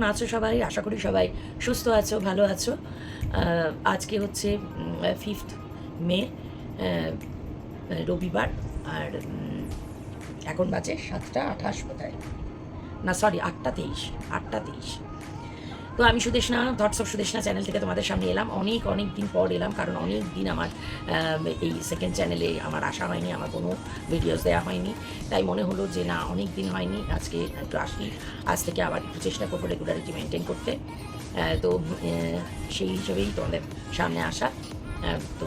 কেমন আছো সবাই? আশা করি সবাই সুস্থ আছো, ভালো আছো। আজকে হচ্ছে ফিফথ মে রবিবার, আর এখন বাজে সাতটা আঠাশ বোধহয়। না সরি আটটা তেইশ আটটা তেইশ। তো আমি Sudeshna thoughts of Sudeshna channel থেকে তোমাদের সামনে এলাম। অনেক অনেক দিন পর এলাম, কারণ অনেক দিন আমার এই সেকেন্ড চ্যানেলে আমার আসা হয়নি, আমার কোনো ভিডিওস দেওয়া হয়নি। তাই মনে হলো যে না, অনেক দিন হয়নি, আজকে একটু আসি। আজ থেকে আবার একটু চেষ্টা করব রেগুলারিটি মেনটেন করতে। তো সেই হিসেবেই তোমাদের সামনে আসা। তো,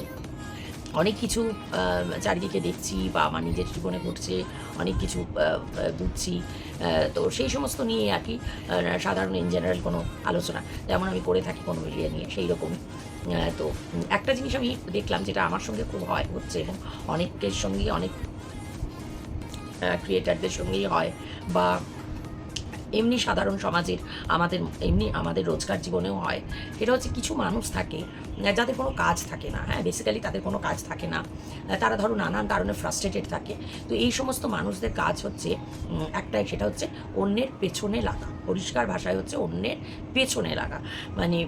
অনেক কিছু চারিদিকে দেখছি, বা আমার নিজের জীবনে ঘটছে, অনেক কিছু বুঝছি। তো সেই সমস্ত নিয়ে আর কি সাধারণ ইন জেনারেল কোনো আলোচনা। যেমন আমি করে থাকি কোনো মিডিয়া নিয়ে, সেই রকমই। তো একটা জিনিস আমি দেখলাম যেটা আমার সঙ্গে খুব হয়, হচ্ছে এবং অনেকের সঙ্গেই, অনেক ক্রিয়েটারদের সঙ্গেই হয় বা এমনি সাধারণ সমাজের আমাদের, এমনি আমাদের রোজকার জীবনেও হয়। সেটা হচ্ছে কিছু মানুষ থাকে যাদের কোনো কাজ থাকে না হ্যাঁ বেসিক্যালি তাদের কোনো কাজ থাকে না তারা ধরো নানান কারণে ফ্রাস্ট্রেটেড থাকে। তো এই সমস্ত মানুষদের কাজ হচ্ছে একটাই, সেটা হচ্ছে অন্যের পেছনে লাগা। পরিষ্কার ভাষায় হচ্ছে অন্যের পেছনে লাগা। মানে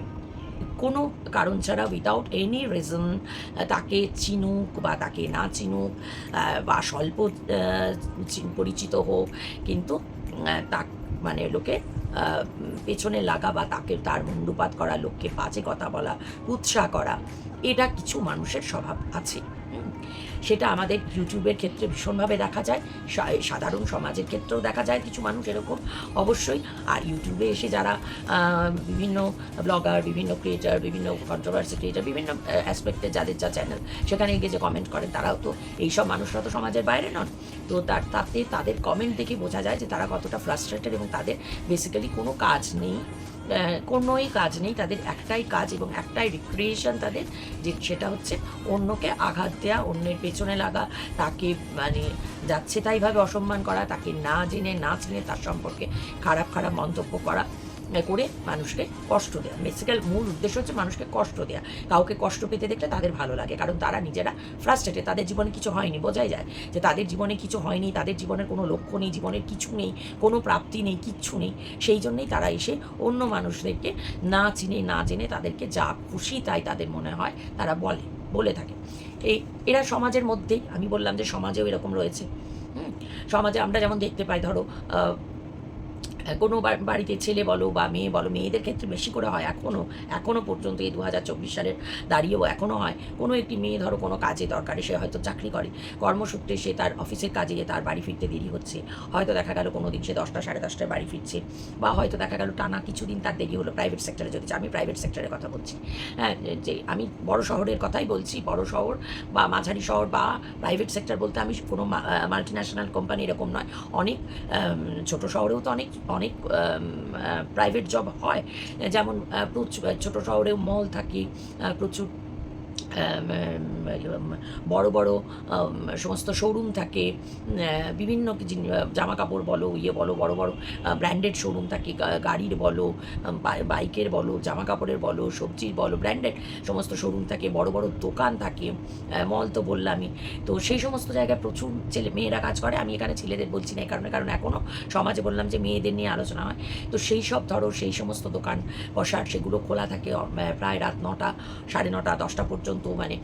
কোনো কারণ ছাড়া উইদাউট এনি রিজন তাকে চিনুক বা তাকে না চিনুক বা স্বল্প পরিচিত হোক, কিন্তু তা মানে লোকে পেছনে লাগা বা তাকে, তার মুন্ডুপাত করা, লোককে বাজে কথা বলা উৎসাহ করা, এটা কিছু মানুষের স্বভাব আছে। সেটা আমাদের ইউটিউবের ক্ষেত্রে ভীষণভাবে দেখা যায়। সাধারণ সমাজের ক্ষেত্রেও দেখা যায় কিছু মানুষ এরকম, অবশ্যই। আর ইউটিউবে এসে যারা বিভিন্ন ব্লগার বিভিন্ন ক্রিয়েটার বিভিন্ন কন্ট্রোভার্সি ক্রিয়েটার বিভিন্ন অ্যাসপেক্টে যাদের যা চ্যানেল সেখানে গিয়ে যে কমেন্ট করেন, তারাও তো এইসব মানুষরা তো সমাজের বাইরে নন। তো তার, তাতে তাদের কমেন্ট দেখে বোঝা যায় যে তারা কতটা ফ্রাস্ট্রেটেড এবং তাদের বেসিক্যালি কোনো কাজ নেই। কোনোই কাজ নেই, তাদের একটাই কাজ এবং একটাই রিক্রিয়েশন তাদের, যে সেটা হচ্ছে অন্যকে আঘাত দেওয়া অন্যের পেছনে লাগা, তাকে মানে যাচ্ছে তাইভাবে অসম্মান করা, তাকে না জেনে, না চিনে তার সম্পর্কে খারাপ খারাপ মন্তব্য করা। করে মানুষকে কষ্ট দেওয়া বেসিক্যাল মূল উদ্দেশ্য হচ্ছে মানুষকে কষ্ট দেওয়া কাউকে কষ্ট পেতে দেখলে তাদের ভালো লাগে। কারণ তারা নিজেরা ফ্রাস্ট্রেটেড তাদের জীবনে কিছু হয়নি, বোঝাই যায় যে তাদের জীবনে কিছু হয়নি, তাদের জীবনের কোনো লক্ষ্য নেই, জীবনের কিছু নেই, কোনো প্রাপ্তি নেই, কিচ্ছু নেই। সেই জন্যেই তারা এসে অন্য মানুষদেরকে না চিনে, না জেনে তাদেরকে যা খুশি তাই তাদের মনে হয় তারা বলে বলে থাকে। এই এরা সমাজের মধ্যেই, আমি বললাম যে সমাজেও এরকম রয়েছে। সমাজে আমরা যেমন দেখতে পাই, ধরো কোনো বাড়িতে ছেলে বলো বা মেয়ে বলো, মেয়েদের ক্ষেত্রে বেশি করে হয়। এখনও এখনও পর্যন্ত এই দু হাজার চব্বিশ সালের দাঁড়িয়েও এখনও হয়। কোনো একটি মেয়ে ধরো কোনো কাজে দরকারে, সে হয়তো চাকরি করে। কর্মসূত্রে সে তার অফিসের কাজে গিয়ে তার বাড়ি ফিরতে দেরি হচ্ছে। হয়তো দেখা গেল কোনো দিন সে দশটা, সাড়ে দশটায় বাড়ি ফিরছে। বা হয়তো দেখা গেল টানা কিছুদিন তার দেরি হলো প্রাইভেট সেক্টরে যদি আমি প্রাইভেট সেক্টরের কথা বলছি। হ্যাঁ যে- আমি বড় শহরের কথাই বলছি। বড় শহর বা মাঝারি শহর বা প্রাইভেট সেক্টর বলতে আমি কোনো মাল্টি ন্যাশনাল কোম্পানি এরকম নয়। অনেক ছোট শহরেও তো অনেক অনেক প্রাইভেট জব হয়। যেমন প্রচুর ছোট শহরেও মল থাকে প্রচুর বড় বড় সমস্ত শোরুম থাকে। বিভিন্ন জামা কাপড় বলো ইয়ে বলো, বড় বড় ব্র্যান্ডেড শোরুম থাকে। গাড়ির বলো বাইকের বলো জামা কাপড়ের বলো, সবজির বলো ব্র্যান্ডেড সমস্ত শোরুম থাকে। বড় বড় দোকান থাকে। মল তো বললামই। তো সেই সমস্ত জায়গায় প্রচুর ছেলে, মেয়েরা কাজ করে। আমি এখানে ছেলেদের বলছি না, এই কারণে। কারণ এখনও সমাজে বললাম যে মেয়েদের নিয়ে আলোচনা হয়। তো সেই সব ধরো, সেই সমস্ত দোকান বসার সেগুলো খোলা থাকে। প্রায় রাত নটা, সাড়ে নটা, দশটা পর্যন্ত মানে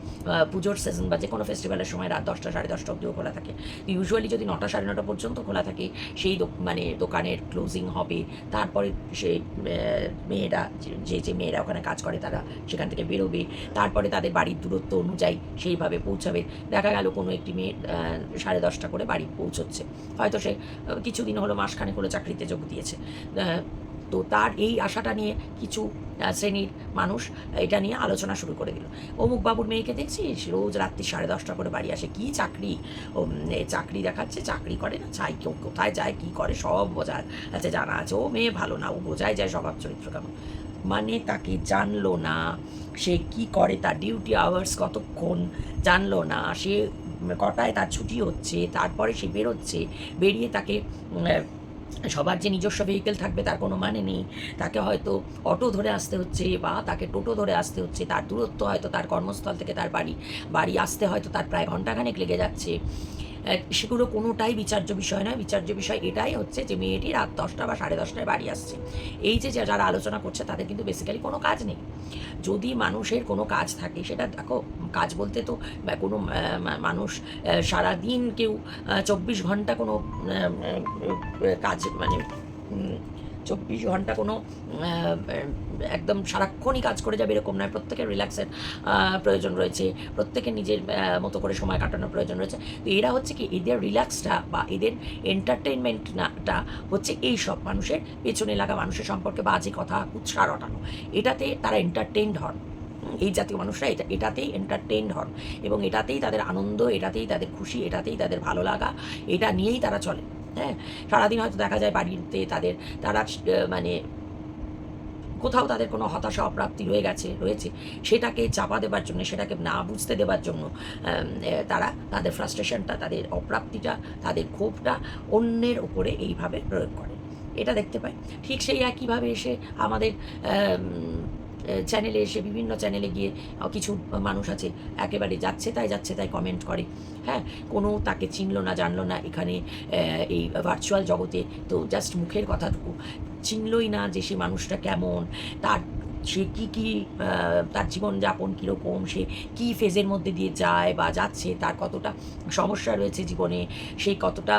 পুজোর সিজন বা যে কোনো ফেস্টিভ্যালের সময় রাত দশটা সাড়ে দশটা অবধিও খোলা থাকে। ইউজুয়ালি যদি নটা সাড়ে নটা পর্যন্ত খোলা থাকে সেই মানে দোকানের ক্লোজিং হবে। তারপরে আহ, মেয়েরা যে- যে মেয়েরা ওখানে কাজ করে তারা সেখান থেকে বেরোবে। তারপরে তাদের বাড়ির দূরত্ব অনুযায়ী সেইভাবে পৌঁছাবে। দেখা গেল কোনো একটি মেয়ে সাড়ে দশটা করে বাড়ি পৌঁছচ্ছে। হয়তো সে কিছুদিন হলো মাসখানেক হলো চাকরিতে যোগ দিয়েছে। তো তার এই আশাটা নিয়ে কিছু শ্রেণির মানুষ এটা নিয়ে আলোচনা শুরু করে দিল। অমুক বাবুর মেয়েকে দেখছিস? রোজ রাত্রি সাড়ে দশটা করে বাড়ি আসে। কি চাকরি? চাকরি দেখাচ্ছে, চাকরি করে না? চাই কেউ কোথায় যায়, কি করে? সব বোঝার আছে, জানা আছে। ও মেয়ে ভালো না, ও বোঝাই যায় স্বভাব চরিত্র কেমন। মানে তাকে জানলো না। সে কি করে তার ডিউটি আওয়ার্স কতক্ষণ জানলো না? সে কটায় তার ছুটি হচ্ছে? তারপরে সে বেরোচ্ছে। বেরিয়ে তাকে সবার যে নিজস্ব ভেহিকেল থাকবে তার কোনো মানে নেই। তাকে হয়তো অটো ধরে আসতে হচ্ছে বা তাকে টোটো ধরে আসতে হচ্ছে, তার দূরত্ব হয়তো তার কর্মস্থল থেকে তার বাড়ি বাড়ি আসতে হয়তো তার প্রায় ঘন্টাখানেক লেগে যাচ্ছে। সেগুলো কোনোটাই বিচার্য বিষয় নয়। বিচার্য বিষয় এটাই হচ্ছে যে মেয়েটি রাত দশটা বা সাড়ে দশটায় বাড়ি আসছে। এই যে যারা আলোচনা করছে তাদের কিন্তু বেসিক্যালি কোনো কাজ নেই। যদি মানুষের কোনো কাজ থাকে, সেটা দেখো, কাজ বলতে তো কোনো মানুষ সারা দিন কেউ চব্বিশ ঘণ্টা কোনো কাজ মানে চব্বিশ ঘণ্টা কোনো একদম সারাক্ষণই কাজ করে যাবে এরকম নয়। প্রত্যেকের রিল্যাক্সের প্রয়োজন রয়েছে। প্রত্যেকের নিজের মতো করে সময় কাটানোর প্রয়োজন রয়েছে। তো এরা হচ্ছে কি, এদের রিল্যাক্সটা বা এদের এন্টারটেনমেন্টটা হচ্ছে এই সব মানুষের পেছনে লাগা মানুষের সম্পর্কে বাজে কথা উৎসাহ রটানো। এটাতে তারা এন্টারটেইনড হন। এই জাতীয় মানুষরা এটা, এটাতেই এন্টারটেইনড হন। এবং এটাতেই তাদের আনন্দ, এটাতেই তাদের খুশি, এটাতেই তাদের ভালো লাগা, এটা নিয়েই তারা চলে। হ্যাঁ সারাদিন হয়তো দেখা যায় বাড়িতে তাদের, তারা মানে কোথাও তাদের কোনো হতাশা, অপ্রাপ্তি রয়ে গেছে, রয়েছে, সেটাকে চাপা দেবার জন্য, সেটাকে না বুঝতে দেবার জন্য তারা তাদের ফ্রাস্ট্রেশনটা, তাদের অপ্রাপ্তিটা, তাদের ক্ষোভটা অন্যের উপরে এইভাবে প্রয়োগ করে। এটা দেখতে পাই। ঠিক সেই একইভাবে এসে আমাদের চ্যানেলে এসে বিভিন্ন চ্যানেলে গিয়ে কিছু মানুষ আছে, একেবারে যাচ্ছে তাই যাচ্ছে তাই কমেন্ট করে। হ্যাঁ কোনো তাকে চিনলো না, জানলো না, এখানে এই ভার্চুয়াল জগতে তো জাস্ট মুখের কথাটুকু। চিনলই না যে সে মানুষটা কেমন, তার, সে কী কী তার জীবনযাপন কীরকম, সে কী ফেজের মধ্যে দিয়ে যায় বা যাচ্ছে, তার কতটা সমস্যা রয়েছে জীবনে, সে কতটা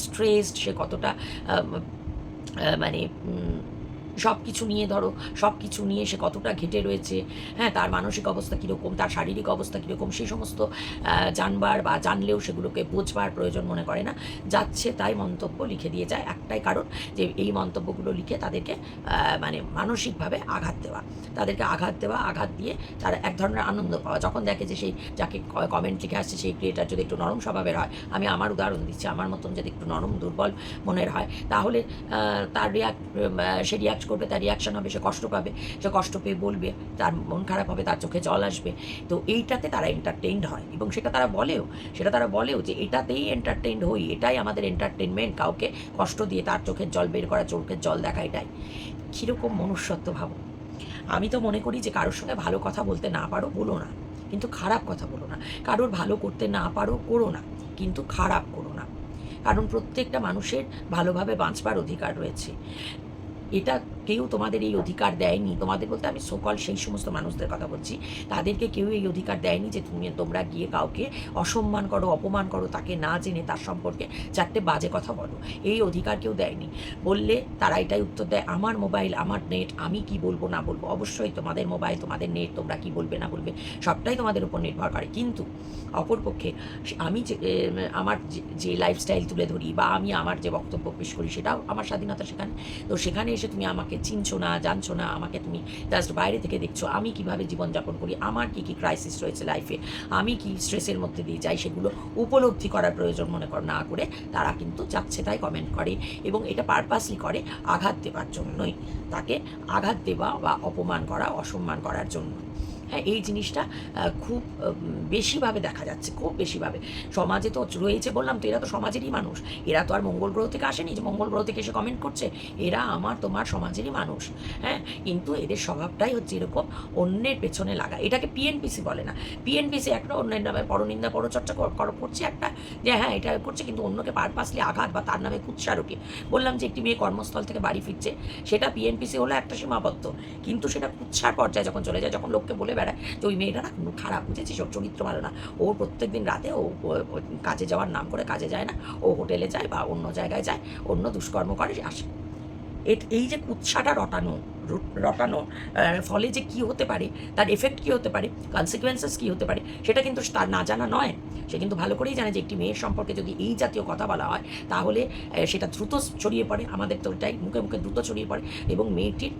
স্ট্রেসড সে কতটা মানে সব কিছু নিয়ে ধরো সব কিছু নিয়ে সে কতটা ঘেটে রয়েছে হ্যাঁ তার মানসিক অবস্থা কীরকম, তার শারীরিক অবস্থা কীরকম, সেই সমস্ত জানবার বা জানলেও সেগুলোকে বোঝবার প্রয়োজন মনে করে না। যাচ্ছে তাই মন্তব্য লিখে দিয়ে যায় একটাই কারণ যে এই মন্তব্যগুলো লিখে তাদেরকে মানে মানসিকভাবে আঘাত দেওয়া। তাদেরকে আঘাত দেওয়া, আঘাত দিয়ে তারা এক ধরনের আনন্দ পাওয়া। যখন দেখে যে সেই যাকে কমেন্ট লিখে আসছে, সেই ক্রিয়েটার যদি একটু নরম স্বভাবের হয়, আমি আমার উদাহরণ দিচ্ছি, আমার মতন যদি একটু নরম, দুর্বল মনের হয়, তাহলে তার রিয়াক্ট সে রিয়াক্ট করবে, তার রিয়াকশন হবে, সে কষ্ট পাবে, সে কষ্ট পেয়ে বলবে, তার মন খারাপ হবে, তার চোখে জল আসবে। তো এইটাতে তারা এন্টারটেইনড হয় এবং সেটা তারা বলেও, সেটা তারা বলেও যে এটাতেই এন্টারটেইনড হই, এটাই আমাদের এন্টারটেনমেন্ট কাউকে কষ্ট দিয়ে তার চোখের জল বের করা, চোখের জল দেখা, এটাই। কীরকম মনুষ্যত্ব ভাবো। আমি তো মনে করি যে কারোর সঙ্গে ভালো কথা বলতে না পারো, বলো না। কিন্তু খারাপ কথা বলো না। কারোর ভালো করতে না পারো, করো না। কিন্তু খারাপ করো না। কারণ প্রত্যেকটা মানুষের ভালোভাবে বাঁচবার অধিকার রয়েছে। এটা কেউ তোমাদের এই অধিকার দেয়নি। তোমাদের বলতে আমি সকল সেই সমস্ত মানুষদের কথা বলছি। তাদেরকে কেউ এই অধিকার দেয়নি যে তুমি, তোমরা গিয়ে কাউকে অসম্মান করো, অপমান করো, তাকে না জেনে তার সম্পর্কে চারটে বাজে কথা বলো। এই অধিকার কেউ দেয়নি। বললে তারা এটাই উত্তর দেয়, আমার মোবাইল আমার নেট আমি কি বলব, না বলব? অবশ্যই তোমাদের মোবাইল তোমাদের নেট তোমরা কি বলবে, না বলবে, সবটাই তোমাদের উপর নির্ভর করে। কিন্তু অপরপক্ষে আমি যে আমার যে- লাইফস্টাইল তুলে ধরি বা আমি আমার যে বক্তব্য পেশ করি, সেটাও আমার স্বাধীনতা সেখানে। তো সেখানে এসে তুমি আমাকে চিনছো না, জানছো না, আমাকে তুমি জাস্ট বাইরে থেকে দেখছ। আমি কীভাবে জীবনযাপন করি? আমার কি কি ক্রাইসিস রয়েছে লাইফে আমি কি স্ট্রেসের মধ্যে দিয়ে যাই? সেগুলো উপলব্ধি করার প্রয়োজন মনে কর না করে তারা কিন্তু যাচ্ছে তাই কমেন্ট করে এবং এটা পারপাসলি করে আঘাত দেওয়ার জন্যই। তাকে আঘাত দেওয়া বা অপমান করা, অসম্মান করার জন্য। হ্যাঁ এই জিনিসটা খুব বেশিভাবে দেখা যাচ্ছে, খুব বেশিভাবে। সমাজে তো রয়েছে বললাম তো, এরা তো সমাজেরই মানুষ। এরা তো আর মঙ্গল গ্রহ থেকে আসেনি যে মঙ্গল গ্রহ থেকে এসে কমেন্ট করছে। এরা আমার, তোমার সমাজেরই মানুষ হ্যাঁ? কিন্তু এদের স্বভাবটাই হচ্ছে এরকম অন্যের পেছনে লাগা। এটাকে পিএনপিসি বলে না। পিএনপিসি একটা অন্যের নামে পরনিন্দা, পরচর্চা কর- কর- করছে একটা যে হ্যাঁ এটা করছে, কিন্তু অন্যকে পারপাসলি আঘাত বা তার নামে কুৎসারোপী বললাম যে একটি মেয়ে কর্মস্থল থেকে বাড়ি ফিরছে, সেটা পিএনপিসি হলো একটা সীমাবদ্ধ। কিন্তু সেটা কুৎসার পর্যায়ে যখন চলে যায়, যখন লোককে বলে বেড়ায়। যে ওই মেয়েটা না খারাপ, বুঝেছিস? ওর চরিত্র ভালো না। ও প্রত্যেক দিন রাতে ও কাজে যাওয়ার নাম করে কাজে যায় না। ও হোটেলে যায় বা অন্য জায়গায় যায়, অন্য দুষ্কর্ম করে আসে। এই যে কুৎসাটা রটানো রটানো ফলে যে কি হতে পারে, তার এফেক্ট কি হতে পারে কনসিকুয়েন্সেস কি হতে পারে, সেটা কিন্তু তার না জানা নয়। সে কিন্তু ভালো করেই জানে যে একটি মেয়ের সম্পর্কে যদি এই জাতীয় কথা বলা হয়, তাহলে সেটা দ্রুত ছড়িয়ে পড়ে। আমাদের তো এটাই মুখে মুখে দ্রুত ছড়িয়ে পড়ে। এবং মেয়েটির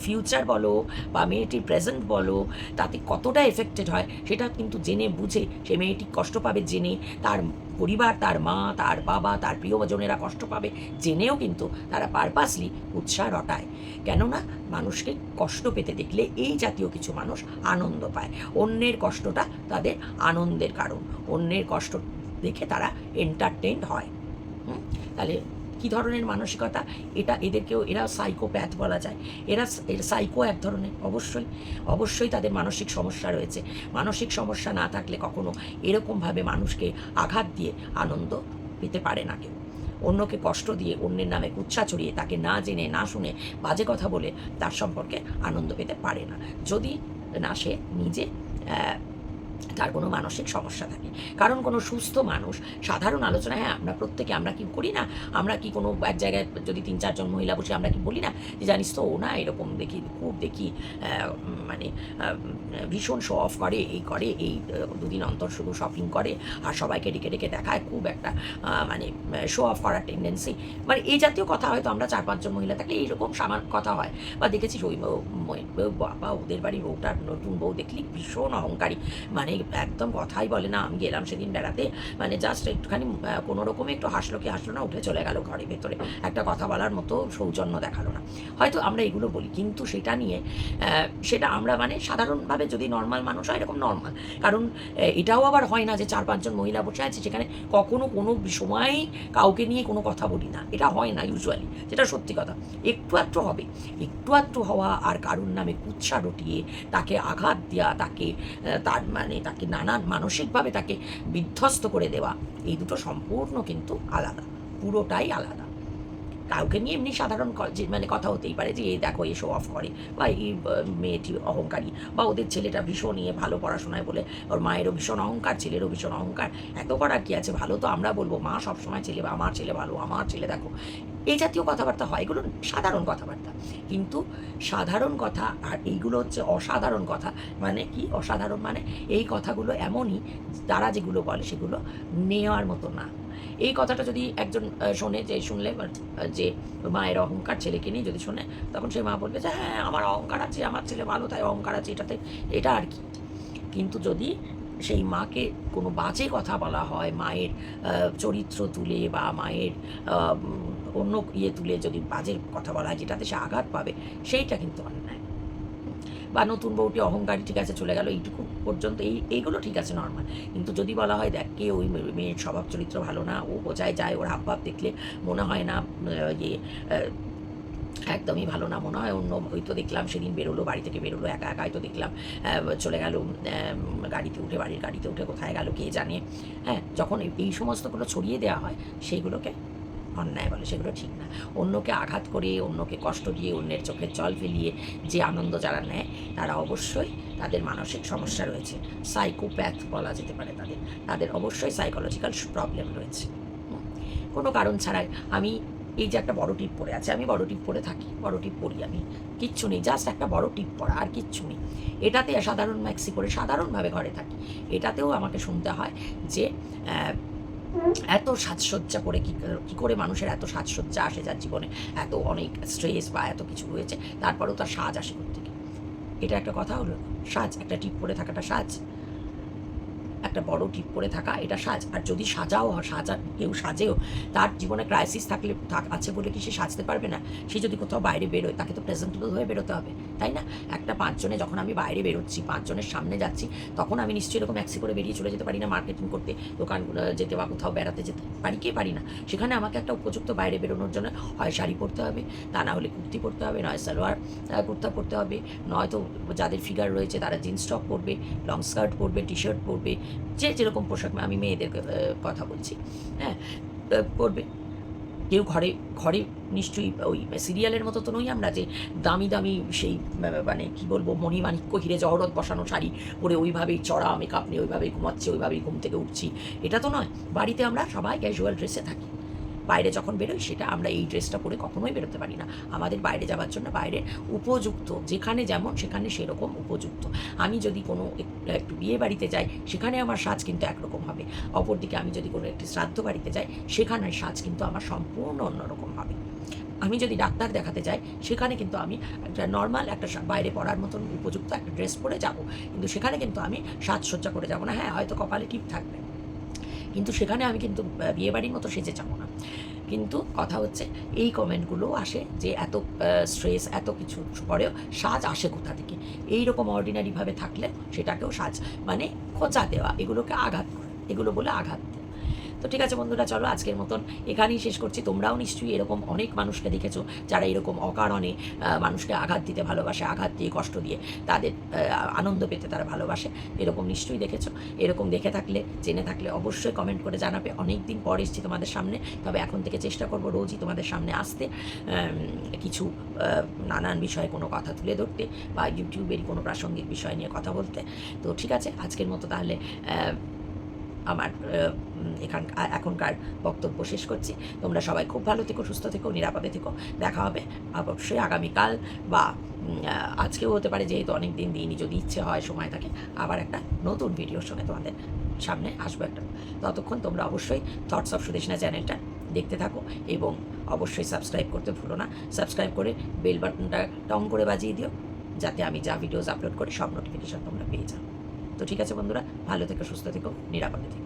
ফিউচার বলো বা মেয়েটির প্রেজেন্ট বলো, তাতে কতটা এফেক্টেড হয় সেটা কিন্তু জেনে বুঝে সে মেয়েটি কষ্ট পাবে জেনে, তার পরিবার, তার মা, তার বাবা, তার প্রিয়জনেরা কষ্ট পাবে জেনেও কিন্তু তারা পারপাসলি উৎসাহ রটায়। কেননা মানুষকে কষ্ট পেতে দেখলে এই জাতীয় কিছু মানুষ আনন্দ পায়। অন্যের কষ্টটা তাদের আনন্দের কারণ। অন্যের কষ্ট দেখে তারা এন্টারটেইনড হয়? তাহলে কী ধরনের মানসিকতা? এটা এদেরকেও, এরা সাইকোপ্যাথ বলা যায়। এরা এরা সাইকো এক ধরনের, অবশ্যই। অবশ্যই তাদের মানসিক সমস্যা রয়েছে। মানসিক সমস্যা না থাকলে কখনো এরকমভাবে মানুষকে আঘাত দিয়ে আনন্দ পেতে পারে না কেউ। অন্যকে কষ্ট দিয়ে, অন্যের নামে কুচ্ছা ছড়িয়ে তাকে না জেনে, না শুনে বাজে কথা বলে তার সম্পর্কে আনন্দ পেতে পারে না। যদি না সে নিজে তার কোনো মানসিক সমস্যা থাকে। কারণ কোনো সুস্থ মানুষ, সাধারণ আলোচনা হ্যাঁ আমরা প্রত্যেকে, আমরা কি করি না? আমরা কি কোনো এক জায়গায় যদি তিন, চারজন মহিলা বসে আমরা কি বলি না? যে জানিস তো, ও না এরকম দেখি, খুব দেখি মানে ভীষণ শো অফ করে, এই করে, এই দুদিন অন্তর শুধু শপিং করে, আর সবাইকে ডেকে ডেকে দেখায়, খুব একটা মানে শো অফ করার টেন্ডেন্সি মানে এই জাতীয় কথা হয়তো আমরা চার, পাঁচজন মহিলা থাকলে এইরকম সামান কথা হয়। বা দেখেছি ওই বাবা, ওদের বাড়ির বউটা নতুন বউ দেখলি, ভীষণ অহংকারী। মানে একদম কথাই বলে না। আমি গেলাম সেদিন বেড়াতে। মানে জাস্ট একটুখানি কোনো রকমে একটু হাসলো কি হাসলো না, উঠে চলে গেল ঘরের ভেতরে। একটা কথা বলার মতো সৌজন্য দেখাল না। হয়তো আমরা এগুলো বলি, কিন্তু সেটা নিয়ে সেটা আমরা মানে সাধারণভাবে যদি নর্মাল মানুষ হয়, এরকম নর্মাল কারণ এটাও আবার হয় না যে চার পাঁচজন মহিলা বসে আছে সেখানে কখনো কোনো সময়ই কাউকে নিয়ে কোনো কথা বলি না। এটা হয় না ইউজুয়ালি যেটা সত্যি কথা। একটু আধটু হবে। একটু আধটু হওয়া আর কারুর নামে কুৎসা রটিয়ে তাকে আঘাত দেওয়া তাকে তার মানে তাকে নানান মানসিকভাবে তাকে বিধ্বস্ত করে দেওয়া, এই দুটো সম্পূর্ণ কিন্তু আলাদা, পুরোটাই আলাদা। কাউকে নিয়ে এমনি সাধারণ মানে কথা হতেই পারে যে, এই দেখো, এ শো অফ করে, বা এই মেয়েটি অহংকারী, বা ওদের ছেলেটা ভীষণ ইয়ে ভালো পড়াশোনায় বলে, ওর মায়েরও ভীষণ অহংকার, ছেলেরও ভীষণ অহংকার, এত করার কি আছে ভালো তো আমরা বলব, মা সবসময় ছেলে বা আমার ছেলে ভালো, আমার ছেলে দেখো এই জাতীয় কথাবার্তা হয়, এগুলো সাধারণ কথাবার্তা। কিন্তু সাধারণ কথা আর এইগুলো হচ্ছে অসাধারণ কথা মানে কি? অসাধারণ মানে এই কথাগুলো এমনই তারা যেগুলো বলে সেগুলো নেওয়ার মতো না। এই কথাটা যদি একজন শোনে যে, শুনলে যে মায়ের অহংকার ছেলেকে নিয়ে যদি শোনে, তখন সেই মা বলবে যে হ্যাঁ আমার অহংকার আছে, আমার ছেলে ভালো, তাই অহংকার আছে, এটাতে, এটা আর কি? কিন্তু যদি সেই মাকে কোনো বাজে কথা বলা হয়, মায়ের চরিত্র তুলে বা মায়ের অন্য ইয়ে তুলে যদি বাজে কথা বলা হয়, যেটাতে সে আঘাত পাবে, সেইটা কিন্তু অন্যায়। বা নতুন বউটি অহংকারী ঠিক আছে, চলে গেল, এইটুকু পর্যন্ত এই, এইগুলো ঠিক আছে নর্মাল কিন্তু যদি বলা হয়, দেখ, কে ওই মেয়ের স্বভাব চরিত্র ভালো না, ও বোঝায়, যায়, ওর হাবভাব দেখলে মনে হয় না ইয়ে একদমই ভালো না, মনে হয় অন্য, ওই তো দেখলাম, সেদিন বেরোলো, বাড়ি থেকে বেরোলো, একা একাই তো দেখলাম চলে গেল গাড়িতে উঠে, বাড়ির গাড়িতে উঠে কোথায় গেল, কে জানে হ্যাঁ যখন এই সমস্তগুলো ছড়িয়ে দেওয়া হয়, সেইগুলোকে অন্যায় বলে, সেগুলো ঠিক না। অন্যকে আঘাত করে, অন্যকে কষ্ট দিয়ে, অন্যের চোখের জল ফেলিয়ে যে আনন্দ যারা নেয়, তারা অবশ্যই তাদের মানসিক সমস্যা রয়েছে। সাইকোপ্যাথ বলা যেতে পারে তাদের। তাদের অবশ্যই সাইকোলজিক্যাল প্রবলেম রয়েছে। কোনো কারণ ছাড়াই আমি এই যে একটা বড় টিপ পরে আছে, আমি বড় টিপ পরে থাকি, বড় টিপ পরি আমি। কিচ্ছু নেই জাস্ট একটা বড় টিপ পরা আর কিচ্ছু নেই। এটাতে সাধারণ ম্যাক্সি পরে সাধারণভাবে ঘরে থাকি। এটাতেও আমাকে শুনতে হয় যে এত সাজসজ্জা করে কি কী করে মানুষের এত সাজসজ্জা আসে যার জীবনে? এত অনেক স্ট্রেস বা এত কিছু রয়েছে, তারপরেও তার সাজ আসে থেকে এটা একটা কথা হলো, সাজ, একটা টিপ পরে থাকাটা সাজ। একটা বড় টিপ পরে থাকা, এটা সাজ। আর যদি সাজাও, সাজা কেউ সাজেও, তার জীবনে ক্রাইসিস থাকলে থাক- আছে বলে কি সে সাজতে পারবে না? সে যদি কোথাও বাইরে বেরোয়, তাকে তো প্রেজেন্টেবল হয়ে বেরোতে হবে, তাই না? একটা পাঁচজনে যখন আমি বাইরে বেরোচ্ছি, পাঁচজনের সামনে যাচ্ছি, তখন আমি নিশ্চয়ই এরকম অ্যাক্সি করে বেরিয়ে চলে যেতে পারি না মার্কেটিং করতে, দোকান যেতে বা কোথাও বেড়াতে যেতে পারি, কে পারি না? সেখানে আমাকে একটা উপযুক্ত বাইরে বেরোনোর জন্য হয় শাড়ি পরতে হবে, তা না হলে কুর্তি পরতে হবে, নয় সালোয়ার কুর্তা পরতে হবে, নয়তো যাদের ফিগার রয়েছে তারা জিন্স টপ পরবে লং স্কার্ট পরবে টি শার্ট পরবে যে যেরকম পোশাক আমি মেয়েদের কথা বলছি হ্যাঁ? পরবে। কেউ ঘরে ঘরে নিশ্চয়ই ওই সিরিয়ালের মতো তো নই আমরা যে দামি দামি সেই মানে কি বলব মণিমাণিক্য হিরে জহরত বসানো শাড়ি পরে ওইভাবেই চড়া, মেকআপ নিয়ে ওইভাবেই ঘুমাচ্ছি, ওইভাবেই ঘুম থেকে উঠছি। এটা তো নয়। বাড়িতে আমরা সবাই ক্যাজুয়াল ড্রেসে থাকি। বাইরে যখন বেরোই, সেটা আমরা এই ড্রেসটা পরে কখনোই বেরোতে পারি না। আমাদের বাইরে যাওয়ার জন্য বাইরে উপযুক্ত, যেখানে যেমন সেখানে সেরকম উপযুক্ত। আমি যদি কোনো একটু বিয়ে বাড়িতে যাই, সেখানে আমার সাজ কিন্তু একরকম হবে। অপরদিকে আমি যদি কোনো একটি শ্রাদ্ধ বাড়িতে যাই, সেখানে সাজ কিন্তু আমার সম্পূর্ণ অন্যরকম হবে। আমি যদি ডাক্তার দেখাতে যাই, সেখানে কিন্তু আমি একটা নর্মাল একটা বাইরে পড়ার মতন উপযুক্ত একটা ড্রেস পরে যাব। কিন্তু সেখানে কিন্তু আমি সাজসজ্জা করে যাব না। হ্যাঁ হয়তো কপালে টিপ থাকবে। কিন্তু সেখানে আমি কিন্তু বিয়েবাড়ির মতো সেজে যাব না। কিন্তু কথা হচ্ছে, এই কমেন্টগুলো আসে যে এত স্ট্রেস এত কিছু পরেও সাজ আসে কোথা থেকে? এই রকম অর্ডিনারিভাবে থাকলে সেটাকেও সাজ মানে খোঁচা দেওয়া, এগুলোকে আঘাত করা, এগুলো বলে আঘাত তো ঠিক আছে বন্ধুরা, চলো আজকের মতন এখানেই শেষ করছি। তোমরাও নিশ্চয়ই এরকম অনেক মানুষকে দেখেছ যারা এরকম অকারণে মানুষকে আঘাত দিতে ভালোবাসে, আঘাত দিয়ে কষ্ট দিয়ে তাদের আনন্দ পেতে তারা ভালোবাসে। এরকম নিশ্চয়ই দেখেছ। এরকম দেখে থাকলে, জেনে থাকলে অবশ্যই কমেন্ট করে জানাবে। অনেক দিন পর এসেছি তোমাদের সামনে, তবে এখন থেকে চেষ্টা করব রোজই তোমাদের সামনে আসতে। কিছু নানান বিষয়ে কোনো কথা তুলে ধরতে বা ইউটিউবেরই কোনো প্রাসঙ্গিক বিষয় নিয়ে কথা বলতে। তো ঠিক আছে, আজকের মতো তাহলে আমার এখান এখনকার বক্তব্য শেষ করছি। তোমরা সবাই খুব ভালো থেকো, সুস্থ থেকো, নিরাপদে থেকো। দেখা হবে অবশ্যই আগামীকাল বা আজকেও হতে পারে যেহেতু অনেক দিন দিনই যদি ইচ্ছে হয়, সময় থাকে, আবার একটা নতুন ভিডিওর সঙ্গে তোমাদের সামনে আসব একটা। ততক্ষণ তোমরা অবশ্যই থটস অফ সুদেশনা চ্যানেলটা দেখতে থাকো এবং অবশ্যই সাবস্ক্রাইব করতে ভুলো না। সাবস্ক্রাইব করে বেল বাটনটা টং করে বাজিয়ে দিও, যাতে আমি যা ভিডিওস আপলোড করি, সব নোটিফিকেশন তোমরা পেয়ে যাও। তো ঠিক আছে বন্ধুরা ভালো থেকো সুস্থ থেকো নিরাপদে থেকো।